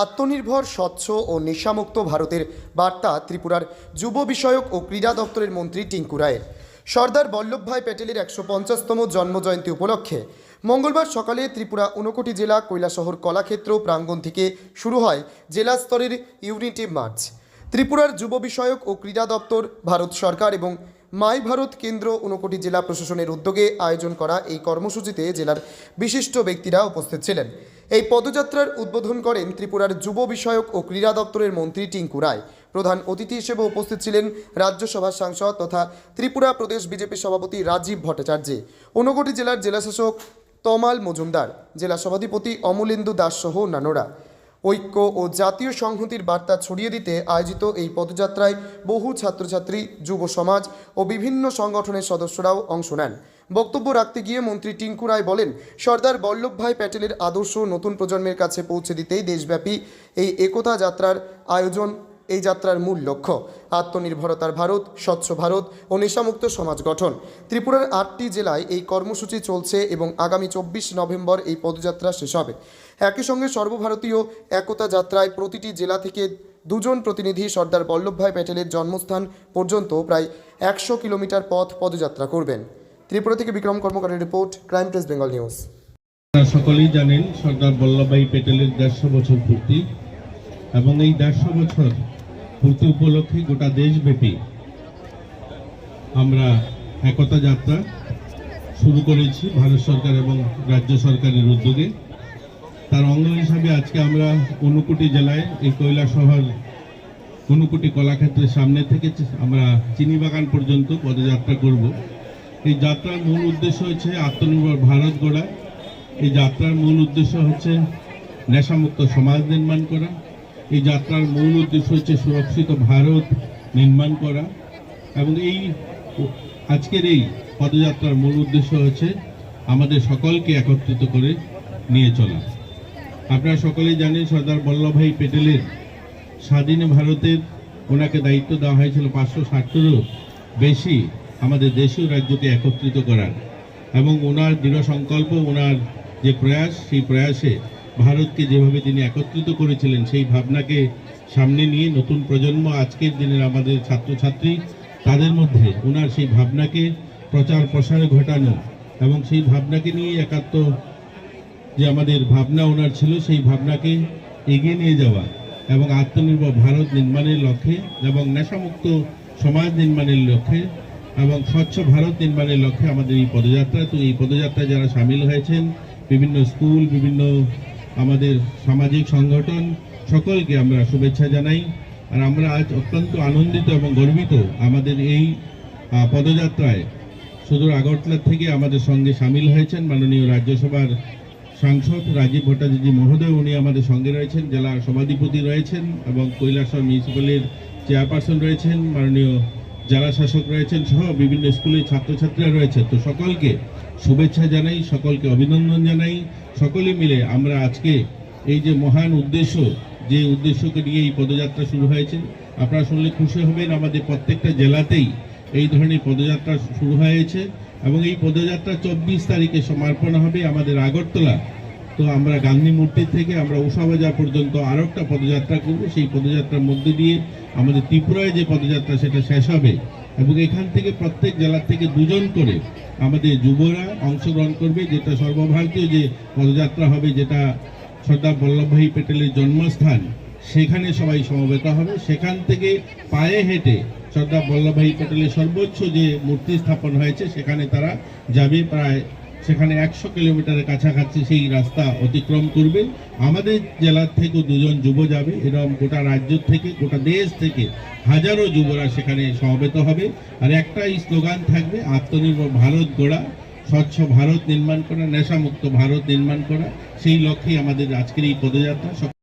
আত্মনির্ভর, স্বচ্ছ ও নেশামুক্ত ভারতের বার্তা ত্রিপুরার যুব বিষয়ক ও ক্রীড়া দপ্তরের মন্ত্রী টিঙ্কু রায়ের। সর্দার বল্লভভাই প্যাটেলের একশো পঞ্চাশতম জন্মজয়ন্তী উপলক্ষে মঙ্গলবার সকালে ত্রিপুরা ঊনকোটি জেলা কৈলাসহর কলাক্ষেত্র প্রাঙ্গণ থেকে শুরু হয় জেলা স্তরের ইউনিটি মার্চ। ত্রিপুরার যুব বিষয়ক ও ক্রীড়া দপ্তর, ভারত সরকার এবং মাই ভারত কেন্দ্র ঊনকোটি জেলা প্রশাসনের উদ্যোগে আয়োজন করা এই কর্মসূচিতে জেলার বিশিষ্ট ব্যক্তিরা উপস্থিত ছিলেন। এই পদযাত্রার উদ্বোধন করেন ত্রিপুরার যুব বিষয়ক ও ক্রীড়া দপ্তরের মন্ত্রী টিঙ্কু রায়। প্রধান অতিথি হিসেবে উপস্থিত ছিলেন রাজ্যসভার সাংসদ তথা ত্রিপুরা প্রদেশ বিজেপি সভাপতি রাজীব ভট্টাচার্য। ঊনকোটি জেলার জেলাশাসক তমাল মজুমদার, জেলা সভাধিপতি অমলেন্দু দাস সহ অন্যান্যরা। ঐক্য ও জাতীয় সংহতির বার্তা ছড়িয়ে দিতে আয়োজিত এই পদযাত্রায় বহু ছাত্রছাত্রী, যুব সমাজ ও বিভিন্ন সংগঠনের সদস্যরাও অংশ নেন। বক্তব্য রাখতে গিয়ে মন্ত্রী টিঙ্কু রায় বলেন, সর্দার বল্লভভাই প্যাটেলের আদর্শ নতুন প্রজন্মের কাছে পৌঁছে দিতেই দেশব্যাপী এই একতা যাত্রার আয়োজন এই যাত্রার মূল লক্ষ্য, আত্মনির্ভরতার ভারত, স্বচ্ছ ভারত ও নেশামুক্ত সমাজ গঠন। ত্রিপুরার আটটি জেলায় এই কর্মসূচি চলছে এবং আগামী চব্বিশ নভেম্বর এই পদযাত্রা শেষ হবে। একই সঙ্গে সর্বভারতীয় একতা যাত্রায় প্রতিটি জেলা থেকে দুজন প্রতিনিধি সর্দার বল্লভভাই প্যাটেলের জন্মস্থান পর্যন্ত প্রায় একশো কিলোমিটার পথ পদযাত্রা করবেন। ত্রিপুরা থেকে Bikram কর্মকারের report, crime press Bengal news. সকলেই জানেন সর্দার বল্লভভাই প্যাটেলের দেড়শো বছর পূর্তি এবং এই দেড়শো বছর পূর্তি উপলক্ষে গোটা দেশব্যাপী আমরা একতা যাত্রা শুরু করেছি, ভারত সরকার এবং রাজ্য সরকারের উদ্যোগে। তার অঙ্গ হিসাবে আজকে আমরা ঊনকোটি জেলায় এই কৈলা শহর ঊনকোটি কলাক্ষেত্রের সামনে থেকে আমরা চিনিবাগান পর্যন্ত পদযাত্রা করব। এই যাত্রার মূল উদ্দেশ্য হচ্ছে আত্মনির্ভর ভারত গড়া। এই যাত্রার মূল উদ্দেশ্য হচ্ছে নেশামুক্ত সমাজ নির্মাণ করা। এই যাত্রার মূল উদ্দেশ্য হচ্ছে সুরক্ষিত ভারত নির্মাণ করা এবং এই আজকের এই পদযাত্রার মূল উদ্দেশ্য হচ্ছে আমাদের সকলকে একত্রিত করে নিয়ে চলা। আপনারা সকলেই জানেন সর্দার বল্লভভাই প্যাটেলের স্বাধীন ভারতের ওনাকে দায়িত্ব দেওয়া হয়েছিল পাঁচশো ষাটটিরও বেশি আমাদের দেশীয় রাজ্যকে একত্রিত করার এবং ওনার দৃঢ় সংকল্প, ওনার যে প্রয়াস, সেই প্রয়াসে ভারতকে যেভাবে তিনি একত্রিত করেছিলেন, সেই ভাবনাকে সামনে নিয়ে নতুন প্রজন্ম আজকের দিনের আমাদের ছাত্রছাত্রী, তাদের মধ্যে ওনার সেই ভাবনাকে প্রচার প্রসারে ঘটানো এবং সেই ভাবনাকে নিয়ে একাত্ম যে আমাদের ভাবনা ওনার ছিল, সেই ভাবনাকে এগিয়ে নিয়ে যাওয়া এবং আত্মনির্ভর ভারত নির্মাণের লক্ষ্যে এবং নেশামুক্ত সমাজ নির্মাণের লক্ষ্যে এবং স্বচ্ছ ভারত নির্মাণের লক্ষ্যে আমাদের এই পদযাত্রা। তো এই পদযাত্রায় যারা সামিল হয়েছেন, বিভিন্ন স্কুল, বিভিন্ন আমাদের সামাজিক সংগঠন সকলকে আমরা শুভেচ্ছা জানাই। আর আমরা আজ অত্যন্ত আনন্দিত এবং গর্বিত আমাদের এই পদযাত্রায়। সুদূর আগরতলা থেকে আমাদের সঙ্গে সামিল হয়েছেন মাননীয় রাজ্যসভার সাংসদ রাজীব ভট্টাচার্য মহোদয়। উনি আমাদের সঙ্গে রয়েছেন, জেলার সভাধিপতি রয়েছেন এবং কৈলাসহর মিউনিসিপ্যালের চেয়ারপারসন রয়েছেন মাননীয় জেলা শাসক রয়েছেন সহ বিভিন্ন স্কুলের ছাত্রছাত্রীরা রয়েছেন। তো সকলকে শুভেচ্ছা জানাই, সকলকে অভিনন্দন জানাই। সকলে মিলে আমরা আজকে এই যে মহান উদ্দেশ্য, যে উদ্দেশ্যকে নিয়ে এই পদযাত্রা শুরু হয়েছে, আপনারা শুনলে খুশি হবেন, আমাদের প্রত্যেকটা জেলাতেই এই ধরনের পদযাত্রা শুরু হয়েছে এবং এই পদযাত্রা চব্বিশ তারিখে সমাপন হবে আমাদের আগরতলা তো আমরা গান্ধী মূর্তি থেকে আমরা উষাবাজার পর্যন্ত আরও একটা পদযাত্রা করব। সেই পদযাত্রার মধ্যে দিয়ে আমাদের ত্রিপুরায় যে পদযাত্রা, সেটা শেষ হবে এবং এখান থেকে প্রত্যেক জেলার থেকে দুজন করে আমাদের যুবরা অংশগ্রহণ করবে। যেটা সর্বভারতীয় যে পদযাত্রা হবে, যেটা সর্দার বল্লভভাই প্যাটেলের জন্মস্থান, সেখানে সবাই সমবেত হবে। সেখান থেকে পায়ে হেঁটে সর্দার বল্লভভাই প্যাটেলের সর্বোচ্চ যে মূর্তি স্থাপন হয়েছে, সেখানে তারা যাবে। প্রায় সেখানে একশো কিলোমিটারের কাছাকাছি সেই রাস্তা অতিক্রম করবে। আমাদের জেলার থেকেও দুজন যুব যাবে এরকম গোটা রাজ্য থেকে, গোটা দেশ থেকে হাজারো যুবরা সেখানে সমবেত হবে। আর একটাই স্লোগান থাকবে, আত্মনির্ভর ভারত গোড়া, স্বচ্ছ ভারত নির্মাণ করা, নেশামুক্ত ভারত নির্মাণ করা। সেই লক্ষ্যেই আমাদের আজকের এই পদযাত্রা।